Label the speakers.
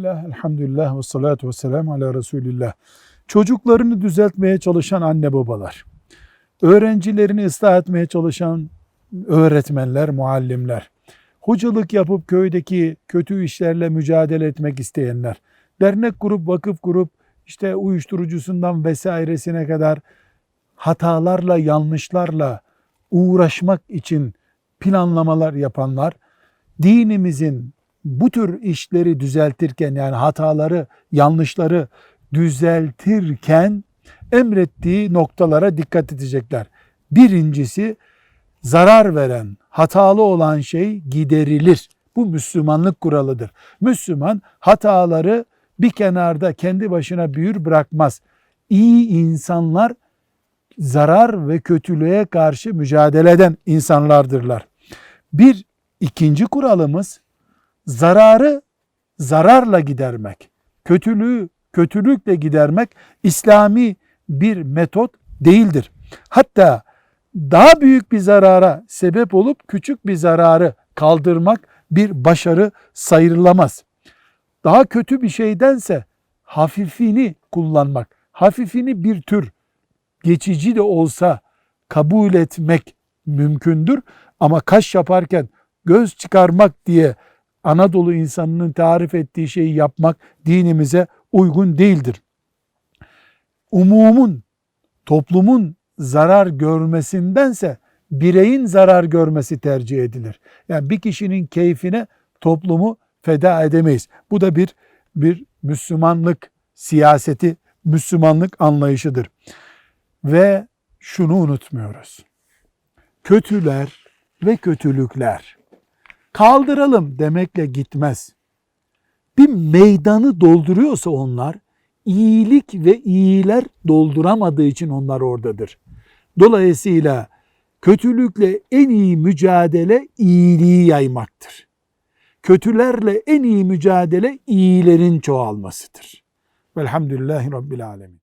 Speaker 1: Bismillah, elhamdülillah ve salatu ve selamu ala Resulillah. Çocuklarını düzeltmeye çalışan anne babalar, öğrencilerini ıslah etmeye çalışan öğretmenler, muallimler, hocalık yapıp köydeki kötü işlerle mücadele etmek isteyenler, dernek kurup, vakıf kurup, işte uyuşturucusundan vesairesine kadar hatalarla, yanlışlarla uğraşmak için planlamalar yapanlar, dinimizin bu tür işleri düzeltirken yani hataları, yanlışları düzeltirken emrettiği noktalara dikkat edecekler. Birincisi zarar veren, hatalı olan şey giderilir. Bu Müslümanlık kuralıdır. Müslüman hataları bir kenarda kendi başına büyür bırakmaz. İyi insanlar zarar ve kötülüğe karşı mücadele eden insanlardırlar. Bir ikinci kuralımız zararı zararla gidermek, kötülüğü kötülükle gidermek İslami bir metot değildir. Hatta daha büyük bir zarara sebep olup küçük bir zararı kaldırmak bir başarı sayılamaz. Daha kötü bir şeydense hafifini kullanmak, hafifini bir tür geçici de olsa kabul etmek mümkündür. Ama kaş yaparken göz çıkarmak diye Anadolu insanının tarif ettiği şeyi yapmak dinimize uygun değildir. Umumun, toplumun zarar görmesindense bireyin zarar görmesi tercih edilir. Yani bir kişinin keyfine toplumu feda edemeyiz. Bu da bir bir Müslümanlık siyaseti, Müslümanlık anlayışıdır. Ve şunu unutmuyoruz. Kötüler ve kötülükler kaldıralım demekle gitmez. Bir meydanı dolduruyorsa onlar iyilik ve iyiler dolduramadığı için onlar oradadır. Dolayısıyla kötülükle en iyi mücadele iyiliği yaymaktır. Kötülerle en iyi mücadele iyilerin çoğalmasıdır. Velhamdülillahi Rabbil Alemin.